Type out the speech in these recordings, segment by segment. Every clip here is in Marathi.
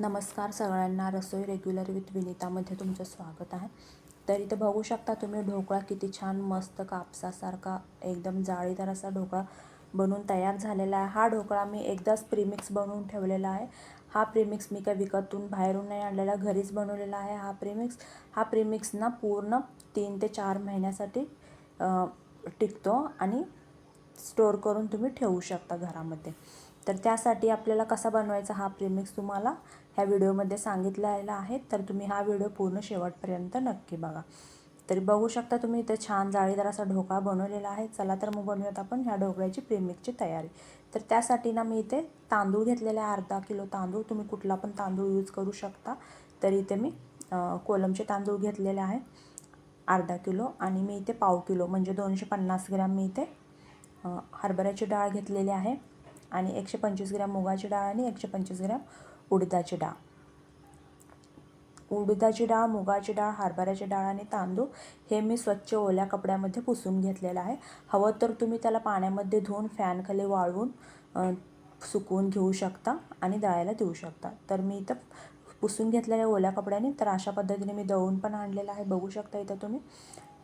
नमस्कार सगळ्यांना रसोई रेग्युलर विथ विनीतामध्ये तुमचं स्वागत आहे. तर इथं बघू शकता तुम्ही ढोकळा किती छान मस्त कापसासारखा एकदम जाळीदार असा ढोकळा बनवून तयार झालेला आहे. हा ढोकळा मी एकदाच प्रीमिक्स बनवून ठेवलेला आहे. हा प्रीमिक्स मी काय विकतून बाहेरून नाही आणलेला घरीच बनवलेला आहे हा प्रीमिक्स हा प्रीमिक्स ना पूर्ण तीन ते चार महिन्यासाठी टिकतो आणि स्टोअर करून तुम्ही ठेवू शकता घरामध्ये. तर त्यासाठी आपल्याला कसा बनवायचा हा प्रीमिक्स तुम्हाला ह्या व्हिडिओमध्ये सांगितलेला आहे तर तुम्ही हा व्हिडिओ पूर्ण शेवटपर्यंत नक्की बघा. तरी बघू शकता तुम्ही इथे छान जाळीदार असा ढोकळा बनवलेला आहे. चला तर मग बनवूयात आपण ह्या ढोकळ्याची प्रेमिकची तयारी. तर त्यासाठी ना मी इथे तांदूळ घेतलेले आहे अर्धा किलो तांदूळ. तुम्ही कुठला पण तांदूळ यूज करू शकता. तर इथे मी कोलमचे तांदूळ घेतलेले आहे अर्धा किलो. आणि मी इथे पाव किलो म्हणजे दोनशे पन्नास ग्रॅम मी इथे हरभऱ्याची डाळ घेतलेली आहे. आणि एकशे पंचवीस ग्रॅम मुगाची डाळ आणि एकशे पंचवीस ग्रॅम उडदाची डाळ. उडदाची डाळ मुगाची डाळ हरभऱ्याची डाळ आणि तांदूळ हे मी स्वच्छ ओल्या कपड्यामध्ये पुसून घेतलेलं आहे. हवं तर तुम्ही त्याला पाण्यामध्ये धुवून फॅनखाली वाळवून सुकवून घेऊ शकता आणि दळायला देऊ शकता. तर मी इथं पुसून घेतलेल्या ओल्या कपड्याने तर अशा पद्धतीने मी दळून पण आणलेलं आहे. बघू शकता इथं तुम्ही.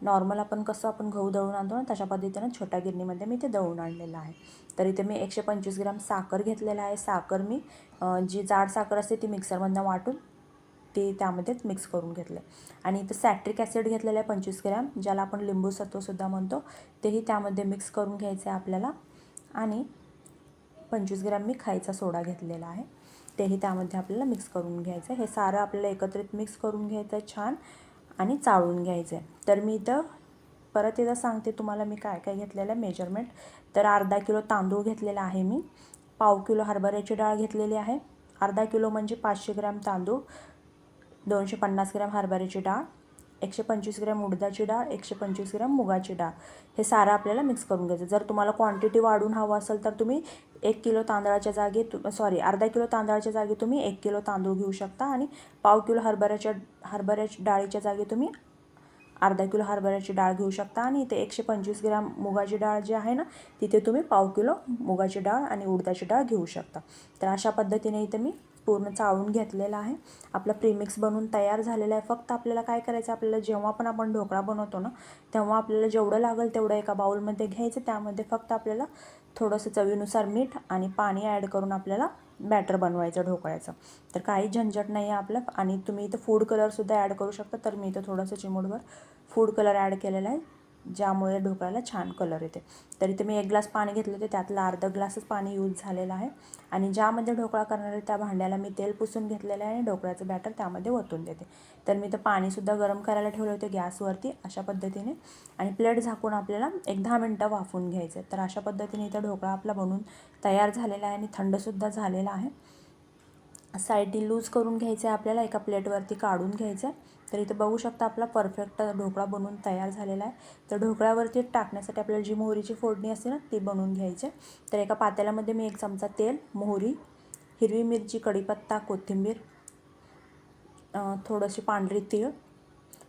नॉर्मल आपण कसं आपण गहू दळून आणतो ना तशा पद्धतीनं छोट्या गिरणीमध्ये मी ते दळून आणलेलं आहे. तर इथे मी एकशे पंचवीस ग्राम साखर घेतलेलं आहे. साखर मी जी जाड साखर असते ती मिक्सरमधनं वाटून ते त्यामध्येच मिक्स करून घेतलं आणि इथं सॅट्रिक ॲसिड घेतलेलं आहे पंचवीस ग्रॅम ज्याला आपण लिंबू सत्वसुद्धा म्हणतो तेही त्यामध्ये मिक्स करून घ्यायचं आहे आपल्याला. आणि पंचवीस ग्रॅम मी खायचा सोडा घेतलेला आहे. तेही त्यामध्ये आपल्याला मिक्स करून घ्यायचं आहे. हे सारं आपल्याला एकत्रित मिक्स करून घ्यायचं आहे छान. आणि चाळून घ्यायचं. आहे तर मी इथं परत एकदा सांगते तुम्हाला मी काय काय घेतलेलं आहे मेजरमेंट तर अर्धा किलो तांदूळ घेतलेला आहे मी. पाव किलो हरभऱ्याची डाळ घेतलेली आहे. अर्धा किलो म्हणजे पाचशे ग्रॅम तांदूळ. दोनशे पन्नास ग्रॅम हरभऱ्याची डाळ. एकशे पंचवीस ग्रॅम उडदाची डाळ एकशे पंचवीस ग्रॅम मुगाची डाळ. हे सारं आपल्याला मिक्स करून घ्यायचं. जर तुम्हाला क्वांटिटी वाढून हवं असेल तर तुम्ही एक किलो तांदळाच्या जागी तु सॉरी अर्धा किलो तांदळाच्या जागी तुम्ही एक किलो तांदूळ घेऊ शकता आणि पाव किलो हरभऱ्याच्या हरभऱ्याच्या डाळीच्या जागी तुम्ही अर्धा किलो हरभऱ्याची डाळ घेऊ शकता आणि इथे एकशे पंचवीस ग्रॅम मुगाची डाळ जी आहे ना तिथे तुम्ही पाव किलो मुगाची डाळ आणि उडदाची डाळ घेऊ शकता. तर अशा पद्धतीने इथे मी पूर्ण चाळून घेतलेला आहे. आपला प्रीमिक्स बनवून तयार झालेला आहे. फक्त आपल्याला काय करायचं आपल्याला जेव्हा पण आपण ढोकळा बनवतो ना तेव्हा आपल्याला जेवढं लागेल तेवढं एका बाउलमध्ये घ्यायचं. त्यामध्ये फक्त आपल्याला थोडंसं चवीनुसार मीठ आणि पाणी ॲड करून आपल्याला बॅटर बनवायचं ढोकळ्याचं. तर काही झंझट नाही आहे आपलं. आणि तुम्ही इथं फूड कलरसुद्धा ॲड करू शकता. तर मी इथं थोडंसं चिमूटभर फूड कलर ॲड केलेला आहे. ज्यामुळे ढोकळ्याला छान कलर येते. तर इथे मी एक ग्लास पाणी घेतलं होते. त्यातला अर्धा ग्लासच पाणी यूज झालेलं आहे. आणि ज्यामध्ये ढोकळा करणार आहे त्या भांड्याला मी तेल पुसून घेतलेलं आहे आणि ढोकळ्याचं बॅटर त्यामध्ये ओतून देते. तर मी तर पाणीसुद्धा गरम करायला ठेवले होते गॅसवरती अशा पद्धतीने. आणि प्लेट झाकून आपल्याला एक दहा मिनटं वाफवून घ्यायचं तर अशा पद्धतीने इथं ढोकळा आपला बनवून तयार झालेला आहे आणि थंडसुद्धा झालेला आहे. साईडनी लूज करून घ्यायचं आहे आपल्याला एका प्लेटवरती काढून घ्यायचं आहे तर इथं बघू शकता आपला परफेक्ट ढोकळा बनवून तयार झालेला आहे. तर ढोकळ्यावरती टाकण्यासाठी आपल्याला जी मोहरीची फोडणी असते ना ती बनवून घ्यायची आहे तर एका पातेल्यामध्ये मी एक चमचा तेल मोहरी हिरवी मिरची कढीपत्ता कोथिंबीर थोडंशी थोडीशी पांढरी तीळ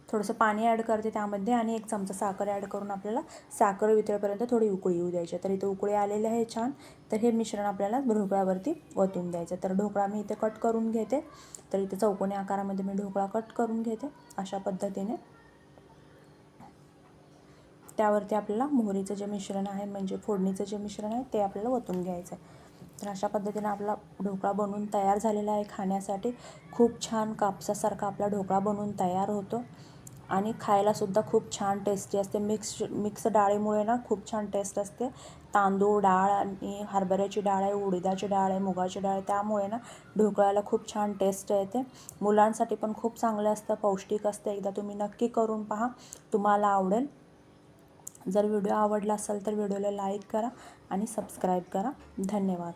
थोडंसं पाणी ॲड करते त्यामध्ये आणि एक चमचा साखर ॲड करून आपल्याला साखर वितळेपर्यंत थोडी उकळी येऊ द्यायची. तर इथे उकळी आलेले आहे छान. तर हे मिश्रण आपल्याला ढोकळ्यावरती ओतून द्यायचं. तर ढोकळा मी इथे कट करून घेते. तर इथे चौकोनी आकारामध्ये मी ढोकळा कट करून घेते अशा पद्धतीने. त्यावरती आपल्याला मोहरीचं जे मिश्रण आहे म्हणजे फोडणीचं जे मिश्रण आहे ते आपल्याला ओतून घ्यायचं आहे तर अशा पद्धतीने आपला ढोकळा बनवून तयार झालेला आहे खाण्यासाठी. खूप छान कापसासारखा आपला ढोकळा बनवून तयार होतो. आणि खायलासुद्धा खूप छान टेस्टी असते. मिक्स मिक्स डाळीमुळे ना खूप छान टेस्ट असते. तांदूळ डाळ आणि हरभऱ्याची डाळ आहे उडीदाची डाळ आहे मुगाची डाळ आहे. त्यामुळे ना ढोकळ्याला खूप छान टेस्ट येते. मुलांसाठी पण खूप चांगलं असतं पौष्टिक असतं. एकदा तुम्ही नक्की करून पहा. तुम्हाला आवडेल. जर व्हिडिओ आवडला असेल तर व्हिडिओला लाईक करा आणि सबस्क्राईब करा. धन्यवाद.